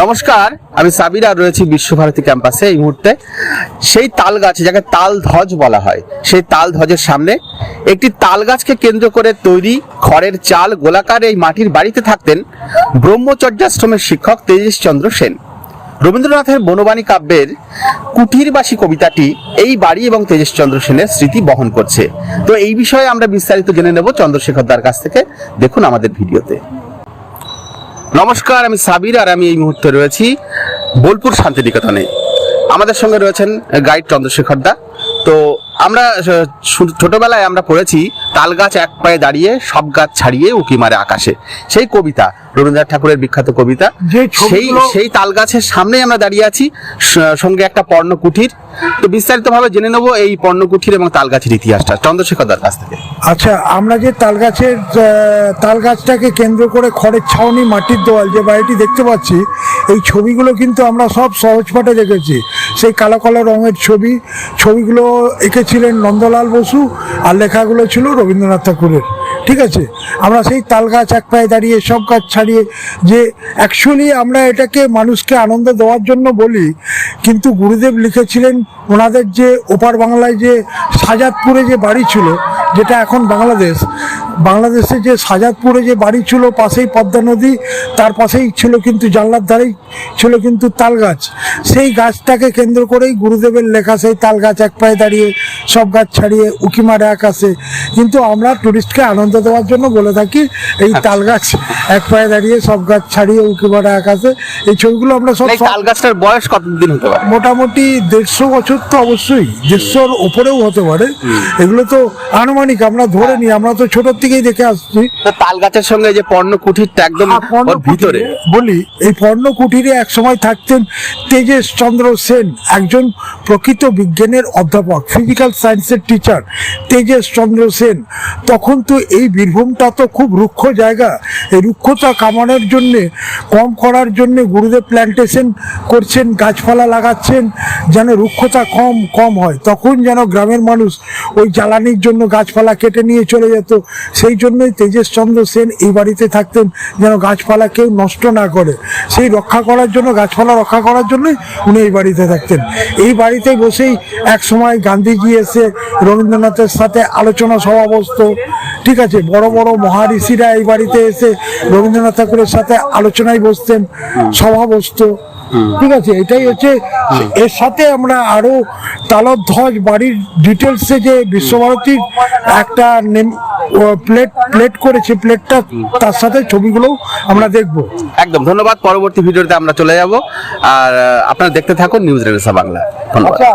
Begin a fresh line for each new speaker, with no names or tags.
নমস্কার, আমি সাবির আর রয়েছি বিশ্বভারতী ক্যাম্পাসে এই মুহূর্তে। সেই তাল গাছ, যাকে তাল ধ্বজ বলা হয়, সেই তাল ধ্বজের সামনে একটি তাল গাছকে কেন্দ্র করে তৈরি খড়ের চাল গোলাকার এই মাটির বাড়িতে থাকতেন ব্রহ্মচর্যাশ্রমের শিক্ষক তেজেশ চন্দ্র সেন। রবীন্দ্রনাথের বনবাণী কাব্যের কুটিরবাসী কবিতাটি এই বাড়ি এবং তেজেশ চন্দ্র সেনের স্মৃতি বহন করছে। তো এই বিষয়ে আমরা বিস্তারিত জেনে নেব চন্দ্রশেখর দার কাছ থেকে। দেখুন আমাদের ভিডিওতে। নমস্কার, আমি সাবির আর আমি এই মুহূর্তে রয়েছি বোলপুর শান্তিনিকেতনে। আমাদের সঙ্গে রয়েছেন গাইড চন্দ্রশেখর দা। তো আমরা ছোটবেলায় আমরা পড়েছি, তাল গাছ এক পায়ে দাঁড়িয়ে, সব গাছ ছাড়িয়ে উকি মারে আকাশে। সেই কবিতা রবীন্দ্রনাথ ঠাকুরের বিখ্যাত কবিতা। সেই সেই তাল গাছের সামনেই আমরা দাঁড়িয়ে আছি সঙ্গে একটা পর্ণ কুঠির তো বিস্তারিতভাবে জেনে নেব এই পর্ণ কুঠির এবং তাল গাছের ইতিহাসটা। চন্দ্রশেখর দার কাছ থেকে।
আচ্ছা আমরা যে তাল গাছের তাল গাছটাকে কেন্দ্র করে খড়ের ছাউনি মাটির দেওয়াল যে বাড়িটি দেখতে পাচ্ছি এই ছবিগুলো কিন্তু আমরা সব সহজপাঠে দেখেছি। সেই কালো কালো রঙের ছবি। ছবিগুলো এঁকেছিলেন নন্দলাল বসু আর লেখাগুলো ছিল রবীন্দ্রনাথ ঠাকুরের। ঠিক আছে? আমরা সেই তাল গাছ এক পায়ে দাঁড়িয়ে, সব গাছ ছাড়িয়ে যে অ্যাকচুয়ালি আমরা এটাকে মানুষকে আনন্দ দেওয়ার জন্য বলি, কিন্তু গুরুদেব লিখেছিলেন ওনাদের যে ওপার বাংলায় যে সাজাদপুরে যে বাড়ি ছিল, যেটা এখন বাংলাদেশ, বাংলাদেশে যে সাজাদপুরে যে বাড়ি ছিল পাশেই পদ্মা নদী, তার পাশেই ছিল কিন্তু জানলার ধারেই ছিল কিন্তু তাল গাছ। সেই গাছটাকে কেন্দ্র করেই গুরুদেবের লেখা সেই তাল গাছ এক পায়ে দাঁড়িয়ে, সব গাছ ছাড়িয়ে উকি মারে আকাশে। কিন্তু আমরা টুরিস্টকে আনন্দ দেওয়ার জন্য বলে থাকি এই তাল গাছ এক পায়ে দাঁড়িয়ে সব গাছ ছাড়িয়ে উকি মারে আকাশে এই ছবিগুলো আমরা সব
তাল গাছটার বয়স কতদিন হতে পারে?
মোটামুটি দেড়শো বছর তো অবশ্যই দেড়শোর ওপরেও হতে পারে। এগুলো তো আনুমানিক আমরা ধরে নিই আমরা তো ছোটোর থেকেই দেখে আসছি।
তাল গাছের সঙ্গে যে পর্ণ কুঠিরটা একদম ওর ভিতরে?
বলি এই পর্ণ কুটিরে এক সময় থাকতেন তেজেশ চন্দ্র সেন একজন প্রকৃত বিজ্ঞানের অধ্যাপক ফিজিক্যাল সায়েন্সের টিচার তেজেশ চন্দ্র সেন। তখন তো এই বীরভূমটা তো খুব রুক্ষ জায়গা। এই রুক্ষতা কামানোর জন্যে, কম করার জন্যে গুরুদেব প্ল্যান্টেশন করছেন, গাছপালা লাগাচ্ছেন যেন রুক্ষতা কম কম হয়। তখন যেন গ্রামের মানুষ ওই জ্বালানির জন্য গাছপালা কেটে নিয়ে চলে যেত। সেই জন্যই তেজেশ চন্দ্র সেন এই বাড়িতে থাকতেন, যেন গাছপালা কেউ নষ্ট না করে। সেই রক্ষা করার জন্য, গাছপালা রক্ষা করার জন্যই উনি এই বাড়িতে থাকতেন। এই বাড়িতে বসেই এক সময় গান্ধীজি এসে রবীন্দ্রনাথের সাথে আলোচনা সভা বসত। ঠিক আছে, বড় বড় মহারিষিরা এই বাড়িতে এসে রবীন্দ্রনাথ ঠাকুরের সাথে আলোচনায় বসতেন, সভা বসতো। ঠিক আছে এটাই হচ্ছে এর সাথে আমরা আরও তালধ্বজ বাড়ির ডিটেলসে যে বিশ্বভারতীর একটা প্লেট প্লেট করেছে প্লেটটা তার সাথে ছবিগুলো আমরা দেখব।
একদম ধন্যবাদ। পরবর্তী ভিডিওতে আমরা চলে যাব। আর আপনারা দেখতে থাকুন নিউজ রেনেসা বাংলা। ধন্যবাদ।
আচ্ছা।